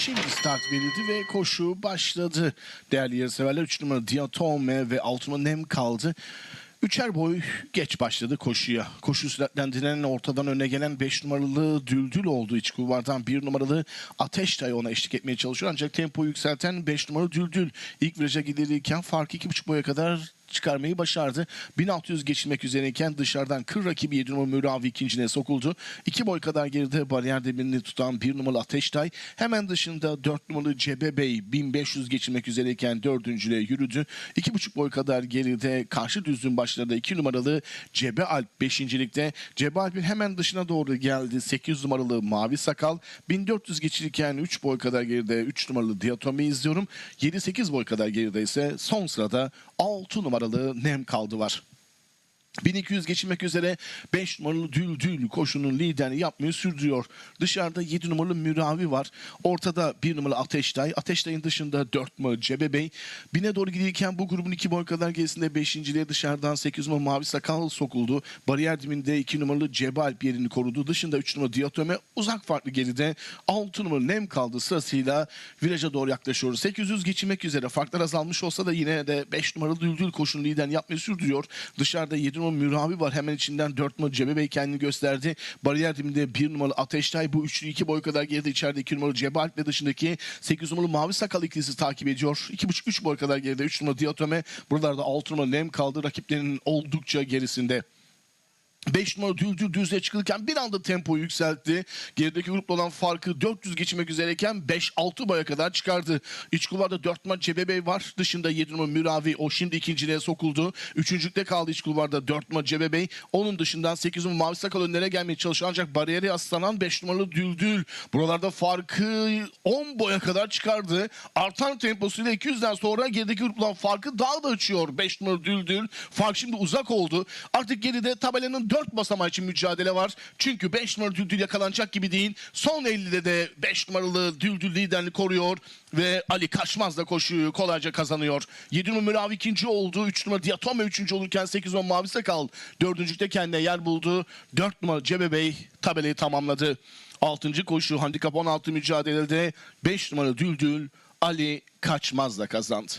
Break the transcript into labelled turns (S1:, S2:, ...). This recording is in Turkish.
S1: Şimdi start verildi ve koşu başladı. Değerli yarışseverler 3 numara Diatome ve 6 numara Nem kaldı. Üçer boy geç başladı koşuya. Koşu süratlendiren ortadan öne gelen 5 numaralı Düldül oldu. İç kulvardan 1 numaralı Ateş Tay ona eşlik etmeye çalışıyor. Ancak tempo yükselten 5 numaralı Düldül ilk viraja gidilirken farkı 2,5 boya kadar çıkarmayı başardı. 1600 geçilmek üzereyken dışarıdan kır rakibi 7 numaralı Müravi ikincine sokuldu. 2 boy kadar geride bariyer dibini tutan 1 numaralı Ateştay hemen dışında 4 numaralı Cebe Bey 1500 geçilmek üzereyken dördüncüye yürüdü. 2,5 boy kadar geride karşı düzlüğün başlarında 2 numaralı Cebe Alp 5. ligde. Cebe Alp'in hemen dışına doğru geldi. 8 numaralı Mavi Sakal 1400 geçilirken 3 boy kadar geride 3 numaralı Diatomi izliyorum. 7-8 boy kadar geride ise son sırada 6 numaralı Nem kaldı var. 1200 geçilmek üzere 5 numaralı Düldül koşunun liderini yapmayı sürdürüyor. Dışarıda 7 numaralı Müravi var. Ortada 1 numaralı Ateştay. Ateştay'ın dışında 4 numaralı Cebe Bey. Bine doğru giderken bu grubun 2 boy kadar gerisinde 5. dışarıdan 8 numaralı Mavi Sakal sokuldu. Bariyer dibinde 2 numaralı Cebe Alp yerini korudu. Dışında 3 numaralı Diatome uzak farklı geride 6 numaralı Nem kaldı sırasıyla viraja doğru yaklaşıyoruz. 800 geçilmek üzere farklar azalmış olsa da yine de 5 numaralı Düldül koşunun liderini yapmayı sürdürüyor. Dışarıda 7 numaralı Müravi var. Hemen içinden 4 numaralı Cebe Bey kendini gösterdi. Bariyer dibinde 1 numaralı Ateştay. Bu üçlü 2 boy kadar geride içeride 2 numaralı Cebe Alp ve dışındaki 8 numaralı Mavi Sakal ikilisi takip ediyor. 2,5-3 boy kadar geride 3 numaralı Diatome. Buralarda 6 numaralı Nem kaldı. Rakiplerinin oldukça gerisinde. 5 numara Düldül düzle çıkılırken bir anda tempoyu yükseltti. Gerideki grupla olan farkı 400 geçmek üzereyken 5-6 boya kadar çıkardı. İç kulvarda 4 numara Cebe Bey var. Dışında 7 numara Müravi. O şimdi ikinciliğe sokuldu. Üçüncülükte kaldı iç kulvarda 4 numara Cebe Bey. Onun dışından 8 numara Mavi Sakal önlere gelmeye çalışıyor. Ancak bariyeri yaslanan 5 numaralı Düldül. Buralarda farkı 10 boya kadar çıkardı. Artan temposuyla 200'den sonra gerideki grupla farkı daha da açıyor. 5 numaralı Düldül. Fark şimdi uzak oldu. Artık geride tabelanın 4 basamağı için mücadele var. Çünkü 5 numaralı Düldül yakalanacak gibi değil. Son 50'de de 5 numaralı Düldül liderini koruyor ve Ali Kaçmaz da koşuyu kolayca kazanıyor. 7 numara Müravi ikinci oldu. 3 numara Diatome üçüncü olurken 8 numara Mavi Sakal dördüncülükte kendine yer buldu. 4 numara Cebe Bey tabelayı tamamladı. 6. koşu handikap 16 mücadelede 5 numara Düldül Ali Kaçmaz da kazandı.